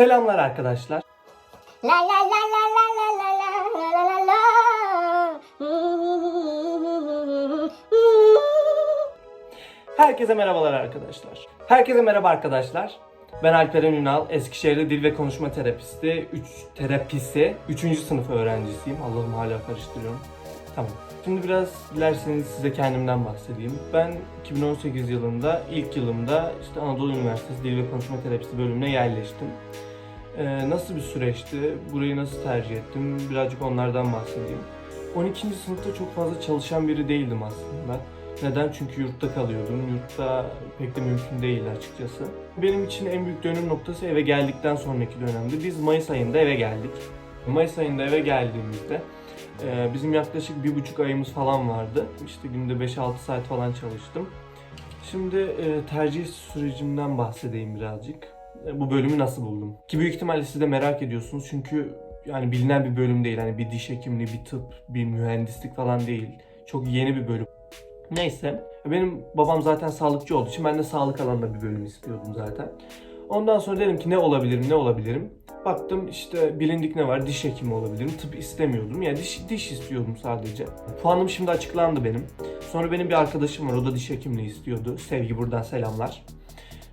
Selamlar arkadaşlar. La la la la la la la la la la la. Herkese merhabalar arkadaşlar. Herkese merhaba arkadaşlar. Ben Alperen Ünal, Eskişehir'de dil ve konuşma terapisti, 3 terapisi, 3. sınıf öğrencisiyim. Allah'ım hala karıştırıyorum. Tamam. Şimdi biraz dilerseniz size kendimden bahsedeyim. Ben 2018 yılında, ilk yılımda işte Anadolu Üniversitesi Dil ve Konuşma Terapisi bölümüne yerleştim. Ee, nasıl bir süreçti? Burayı nasıl tercih ettim? Birazcık onlardan bahsedeyim. 12. sınıfta çok fazla çalışan biri değildim aslında. Neden? Çünkü yurtta kalıyordum. Yurtta pek de mümkün değil açıkçası. Benim için en büyük dönüm noktası eve geldikten sonraki dönemdi. Biz Mayıs ayında eve geldik. Mayıs ayında eve geldiğimizde e, bizim yaklaşık bir buçuk ayımız falan vardı. İşte günde 5-6 saat falan çalıştım. Şimdi e, tercih sürecimden bahsedeyim birazcık. E, Bu bölümü nasıl buldum? Ki büyük ihtimalle siz de merak ediyorsunuz çünkü yani bilinen bir bölüm değil. Hani bir diş hekimliği, bir tıp, bir mühendislik falan değil. Çok yeni bir bölüm. Neyse. Benim babam zaten sağlıkçı olduğu için ben de sağlık alanında bir bölüm istiyordum zaten. Ondan sonra dedim ki ne olabilirim, ne olabilirim? Baktım işte bilindik ne var? Diş hekimi olabilirim. Tıp istemiyordum. Yani diş, diş istiyordum sadece. Puanım şimdi açıklandı benim. Sonra benim bir arkadaşım var. O da diş hekimliği istiyordu. Sevgi buradan selamlar.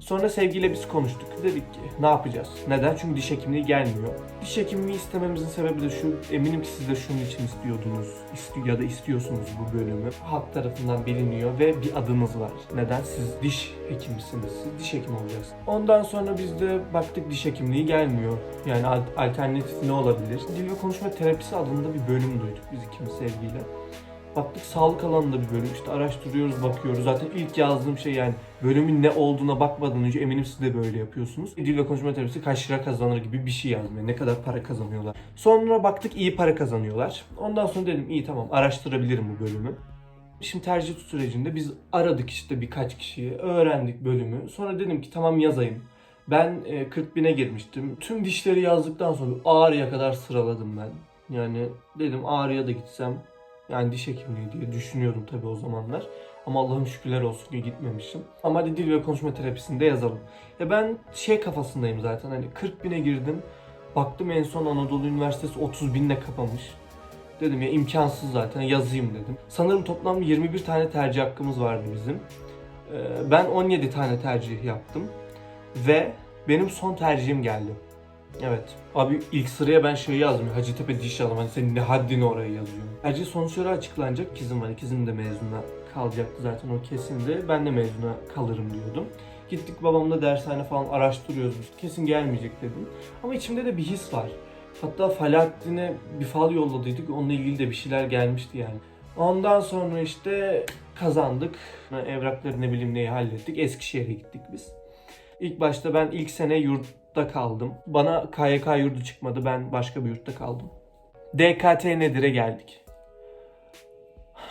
Sonra sevgiyle biz konuştuk. Dedik ki ne yapacağız? Neden? Çünkü diş hekimliği gelmiyor. Diş hekimliği istememizin sebebi de şu. Eminim ki siz de şunun için istiyordunuz. isti- ya da istiyorsunuz bu bölümü. Halk tarafından biliniyor ve bir adınız var. Neden? Siz diş hekimisiniz. Siz diş hekimi olacaksınız. Ondan sonra biz de baktık diş hekimliği gelmiyor. Yani al- alternatif ne olabilir? Dil ve konuşma terapisi adında bir bölüm duyduk biz ikimiz sevgiyle. Baktık sağlık alanında bir bölüm işte araştırıyoruz bakıyoruz zaten ilk yazdığım şey yani bölümün ne olduğuna bakmadan önce eminim siz de böyle yapıyorsunuz. Dil ve konuşma terapisi kaç lira kazanır gibi bir şey yazmıyor ne kadar para kazanıyorlar. Sonra baktık iyi para kazanıyorlar. Ondan sonra dedim iyi tamam araştırabilirim bu bölümü. Şimdi tercih sürecinde biz aradık işte birkaç kişiyi, öğrendik bölümü. Sonra dedim ki tamam yazayım. Ben e, 40 bine girmiştim. Tüm dişleri yazdıktan sonra Ağrı'ya kadar sıraladım ben. Yani dedim Ağrı'ya da gitsem yani diş hekimliği diye düşünüyordum tabii o zamanlar. Ama Allah'ım şükürler olsun ki gitmemişim. Ama hadi dil ve konuşma terapisinde yazalım. Ya ben şey kafasındayım zaten hani 40 bine girdim. Baktım en son Anadolu Üniversitesi 30 binle kapamış. Dedim ya imkansız zaten yazayım dedim. Sanırım toplam 21 tane tercih hakkımız vardı bizim. Ee, Ben 17 tane tercih yaptım. Ve benim son tercihim geldi. Evet. Abi ilk sıraya ben şey yazdım. Hacettepe diş alım. Hani senin ne haddini oraya yazıyorum. Tercih sonuçları açıklanacak. İkizim var. İkizim de mezuna kalacaktı zaten o kesindi. Ben de mezuna kalırım diyordum. Gittik babamla dershane falan araştırıyoruz. Kesin gelmeyecek dedim. Ama içimde de bir his var. Hatta Falahattin'e bir fal yolladıydık. Onunla ilgili de bir şeyler gelmişti yani. Ondan sonra işte kazandık. Evrakları ne bileyim neyi hallettik. Eskişehir'e gittik biz. İlk başta ben ilk sene yurtta kaldım. Bana KYK yurdu çıkmadı. Ben başka bir yurtta kaldım. DKT nedir'e geldik.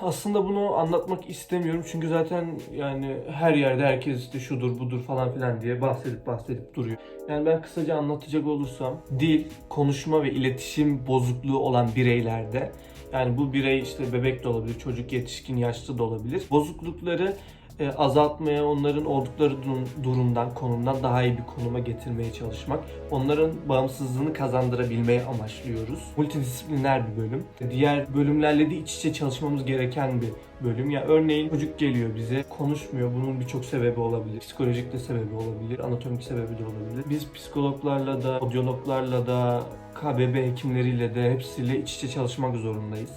Aslında bunu anlatmak istemiyorum çünkü zaten yani her yerde herkes işte şudur budur falan filan diye bahsedip bahsedip duruyor. Yani ben kısaca anlatacak olursam dil, konuşma ve iletişim bozukluğu olan bireylerde yani bu birey işte bebek de olabilir, çocuk, yetişkin, yaşlı da olabilir. Bozuklukları e, azaltmaya, onların oldukları durum- durumdan, konumdan daha iyi bir konuma getirmeye çalışmak. Onların bağımsızlığını kazandırabilmeye amaçlıyoruz. Multidisipliner bir bölüm. Diğer bölümlerle de iç içe çalışmamız gereken bir bölüm. Ya örneğin çocuk geliyor bize, konuşmuyor. Bunun birçok sebebi olabilir. Psikolojik de sebebi olabilir, anatomik sebebi de olabilir. Biz psikologlarla da, odyologlarla da, KBB hekimleriyle de hepsiyle iç içe çalışmak zorundayız.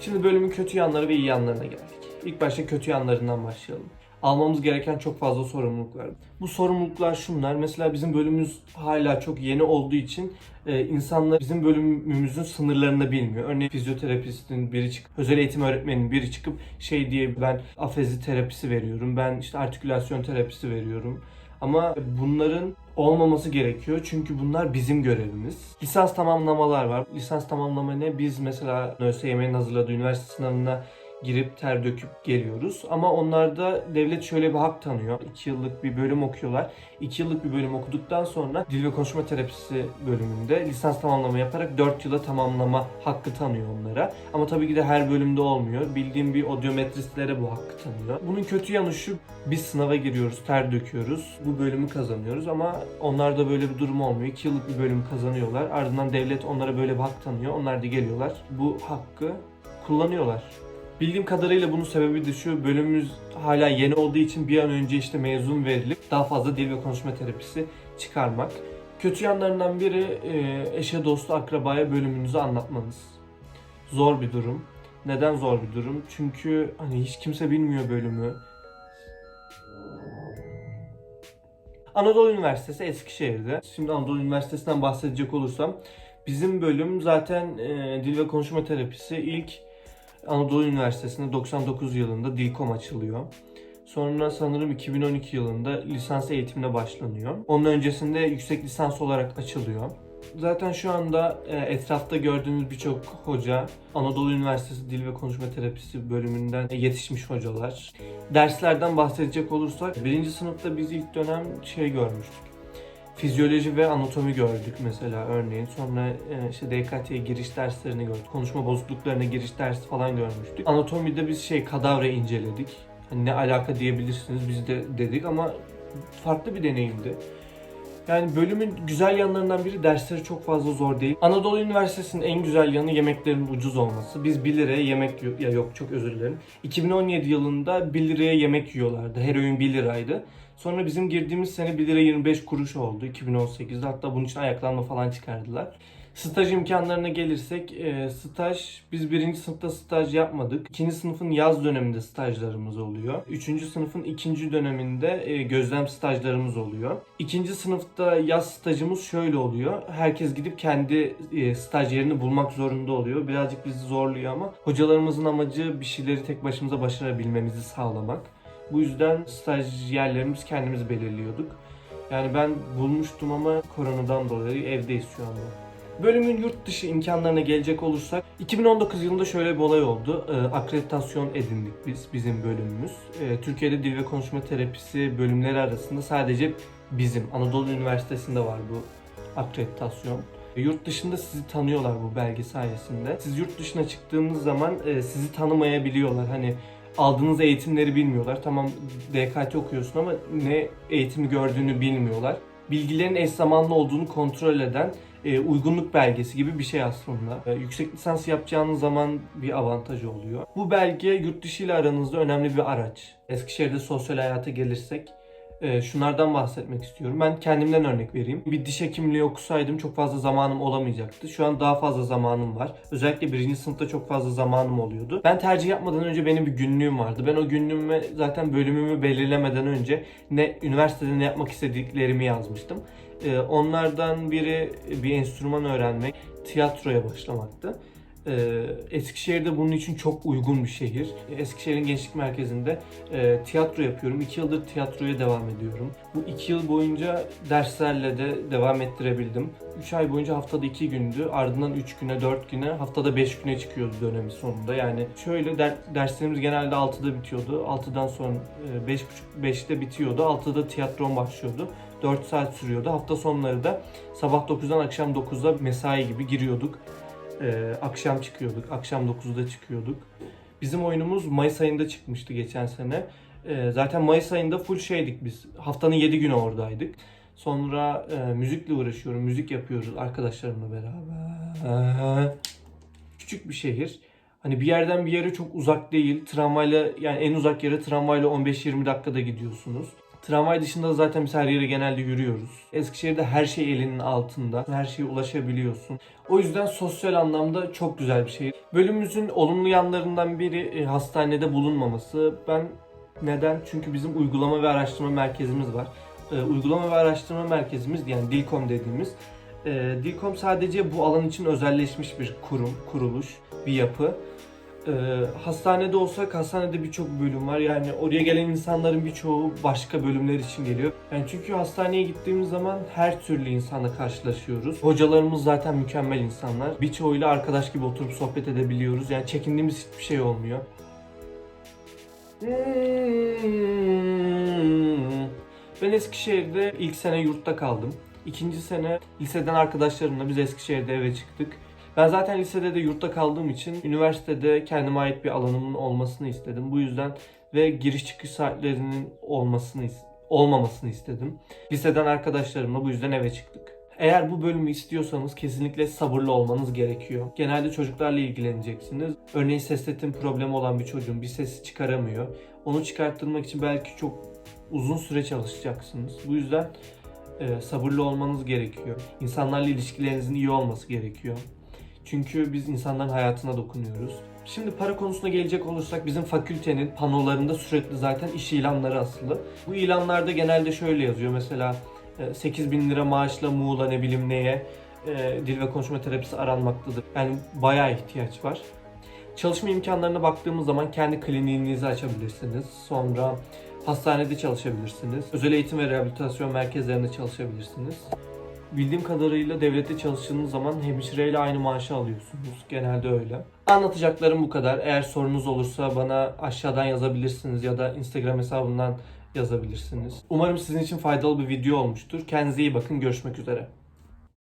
Şimdi bölümün kötü yanları ve iyi yanlarına geldik. İlk başta kötü yanlarından başlayalım. Almamız gereken çok fazla sorumluluk var. Bu sorumluluklar şunlar. Mesela bizim bölümümüz hala çok yeni olduğu için e, insanlar bizim bölümümüzün sınırlarını bilmiyor. Örneğin fizyoterapistin biri çıkıp, özel eğitim öğretmeninin biri çıkıp şey diye ben afezi terapisi veriyorum, ben işte artikülasyon terapisi veriyorum. Ama bunların olmaması gerekiyor çünkü bunlar bizim görevimiz. Lisans tamamlamalar var. Lisans tamamlama ne? Biz mesela ÖSYM'nin hazırladığı üniversite sınavına girip ter döküp geliyoruz. Ama onlarda devlet şöyle bir hak tanıyor. 2 yıllık bir bölüm okuyorlar. 2 yıllık bir bölüm okuduktan sonra dil ve konuşma terapisi bölümünde lisans tamamlama yaparak 4 yıla tamamlama hakkı tanıyor onlara. Ama tabii ki de her bölümde olmuyor. Bildiğim bir odyometristlere bu hakkı tanıyor. Bunun kötü yanı şu, biz sınava giriyoruz, ter döküyoruz. Bu bölümü kazanıyoruz ama onlarda böyle bir durum olmuyor. 2 yıllık bir bölüm kazanıyorlar. Ardından devlet onlara böyle bir hak tanıyor. Onlar da geliyorlar. Bu hakkı kullanıyorlar. Bildiğim kadarıyla bunun sebebi de şu bölümümüz hala yeni olduğu için bir an önce işte mezun verilip daha fazla dil ve konuşma terapisi çıkarmak. Kötü yanlarından biri e, eşe dostu akrabaya bölümünüzü anlatmanız. Zor bir durum. Neden zor bir durum? Çünkü hani hiç kimse bilmiyor bölümü. Anadolu Üniversitesi Eskişehir'de. Şimdi Anadolu Üniversitesi'nden bahsedecek olursam bizim bölüm zaten e, dil ve konuşma terapisi ilk Anadolu Üniversitesi'nde 99 yılında Dilkom açılıyor. Sonra sanırım 2012 yılında lisans eğitimine başlanıyor. Onun öncesinde yüksek lisans olarak açılıyor. Zaten şu anda e, etrafta gördüğünüz birçok hoca Anadolu Üniversitesi Dil ve Konuşma Terapisi bölümünden yetişmiş hocalar. Derslerden bahsedecek olursak birinci sınıfta biz ilk dönem şey görmüştük. Fizyoloji ve anatomi gördük mesela örneğin. Sonra e, işte DKT'ye giriş derslerini gördük. Konuşma bozukluklarına giriş dersi falan görmüştük. Anatomide biz şey kadavra inceledik. Hani ne alaka diyebilirsiniz biz de dedik ama farklı bir deneyimdi. Yani bölümün güzel yanlarından biri dersleri çok fazla zor değil. Anadolu Üniversitesi'nin en güzel yanı yemeklerin ucuz olması. Biz 1 liraya yemek ya yok çok özür dilerim. 2017 yılında 1 liraya yemek yiyorlardı. Her öğün 1 liraydı. Sonra bizim girdiğimiz sene 1 lira 25 kuruş oldu 2018'de. Hatta bunun için ayaklanma falan çıkardılar. Staj imkanlarına gelirsek, e, staj, biz birinci sınıfta staj yapmadık. İkinci sınıfın yaz döneminde stajlarımız oluyor. Üçüncü sınıfın ikinci döneminde e, gözlem stajlarımız oluyor. İkinci sınıfta yaz stajımız şöyle oluyor. Herkes gidip kendi e, staj yerini bulmak zorunda oluyor. Birazcık bizi zorluyor ama hocalarımızın amacı bir şeyleri tek başımıza başarabilmemizi sağlamak. Bu yüzden staj yerlerimiz kendimiz belirliyorduk. Yani ben bulmuştum ama koronadan dolayı evdeyiz şu anda. Bölümün yurt dışı imkanlarına gelecek olursak 2019 yılında şöyle bir olay oldu. Ee, akreditasyon edindik biz, bizim bölümümüz. Ee, Türkiye'de dil ve konuşma terapisi bölümleri arasında sadece bizim Anadolu Üniversitesi'nde var bu akreditasyon. E, Yurt dışında sizi tanıyorlar bu belge sayesinde. Siz yurt dışına çıktığınız zaman e, sizi tanımayabiliyorlar. Hani aldığınız eğitimleri bilmiyorlar. Tamam DKT okuyorsun ama ne eğitimi gördüğünü bilmiyorlar. Bilgilerin eş zamanlı olduğunu kontrol eden e, uygunluk belgesi gibi bir şey aslında. E, yüksek lisans yapacağınız zaman bir avantajı oluyor. Bu belge yurt dışı ile aranızda önemli bir araç. Eskişehir'de sosyal hayata gelirsek e, şunlardan bahsetmek istiyorum. Ben kendimden örnek vereyim. Bir diş hekimliği okusaydım çok fazla zamanım olamayacaktı. Şu an daha fazla zamanım var. Özellikle birinci sınıfta çok fazla zamanım oluyordu. Ben tercih yapmadan önce benim bir günlüğüm vardı. Ben o günlüğüme zaten bölümümü belirlemeden önce ne üniversitede ne yapmak istediklerimi yazmıştım. E, onlardan biri bir enstrüman öğrenmek, tiyatroya başlamaktı. Ee, Eskişehir'de bunun için çok uygun bir şehir. Eskişehir'in gençlik merkezinde e, tiyatro yapıyorum. İki yıldır tiyatroya devam ediyorum. Bu iki yıl boyunca derslerle de devam ettirebildim. Üç ay boyunca haftada iki gündü. Ardından üç güne, dört güne, haftada beş güne çıkıyordu dönemin sonunda. Yani şöyle der- derslerimiz genelde 6'da bitiyordu. 6'dan sonra e, beş buçuk, beşte bitiyordu. 6'da tiyatron başlıyordu. 4 saat sürüyordu. Hafta sonları da sabah 9'dan akşam 9'da mesai gibi giriyorduk. Ee, akşam çıkıyorduk. Akşam 9'da çıkıyorduk. Bizim oyunumuz Mayıs ayında çıkmıştı geçen sene. Ee, zaten Mayıs ayında full şeydik biz. Haftanın 7 günü oradaydık. Sonra e, müzikle uğraşıyorum. Müzik yapıyoruz arkadaşlarımla beraber. Küçük bir şehir. Hani bir yerden bir yere çok uzak değil. Tramvayla yani en uzak yere tramvayla 15-20 dakikada gidiyorsunuz. Tramvay dışında da zaten biz her yere genelde yürüyoruz. Eskişehir'de her şey elinin altında. Her şeye ulaşabiliyorsun. O yüzden sosyal anlamda çok güzel bir şehir. Bölümümüzün olumlu yanlarından biri e, hastanede bulunmaması. Ben neden? Çünkü bizim uygulama ve araştırma merkezimiz var. E, uygulama ve araştırma merkezimiz yani Dilkom dediğimiz. E, Dilkom sadece bu alan için özelleşmiş bir kurum, kuruluş, bir yapı. Ee, hastanede olsak hastanede birçok bölüm var. Yani oraya gelen insanların birçoğu başka bölümler için geliyor. Yani çünkü hastaneye gittiğimiz zaman her türlü insanla karşılaşıyoruz. Hocalarımız zaten mükemmel insanlar. Birçoğuyla arkadaş gibi oturup sohbet edebiliyoruz. Yani çekindiğimiz hiçbir şey olmuyor. Ben Eskişehir'de ilk sene yurtta kaldım. İkinci sene liseden arkadaşlarımla biz Eskişehir'de eve çıktık. Ben zaten lisede de yurtta kaldığım için üniversitede kendime ait bir alanımın olmasını istedim. Bu yüzden ve giriş çıkış saatlerinin olmasını olmamasını istedim. Liseden arkadaşlarımla bu yüzden eve çıktık. Eğer bu bölümü istiyorsanız kesinlikle sabırlı olmanız gerekiyor. Genelde çocuklarla ilgileneceksiniz. Örneğin ses ritim problemi olan bir çocuğun bir sesi çıkaramıyor. Onu çıkarttırmak için belki çok uzun süre çalışacaksınız. Bu yüzden e, sabırlı olmanız gerekiyor. İnsanlarla ilişkilerinizin iyi olması gerekiyor. Çünkü biz insanların hayatına dokunuyoruz. Şimdi para konusuna gelecek olursak bizim fakültenin panolarında sürekli zaten iş ilanları asılı. Bu ilanlarda genelde şöyle yazıyor mesela 8 bin lira maaşla Muğla ne bileyim neye e, dil ve konuşma terapisi aranmaktadır. Yani bayağı ihtiyaç var. Çalışma imkanlarına baktığımız zaman kendi kliniğinizi açabilirsiniz. Sonra hastanede çalışabilirsiniz. Özel eğitim ve rehabilitasyon merkezlerinde çalışabilirsiniz. Bildiğim kadarıyla devlette çalıştığınız zaman hemşireyle aynı maaşı alıyorsunuz. Genelde öyle. Anlatacaklarım bu kadar. Eğer sorunuz olursa bana aşağıdan yazabilirsiniz ya da Instagram hesabından yazabilirsiniz. Umarım sizin için faydalı bir video olmuştur. Kendinize iyi bakın. Görüşmek üzere.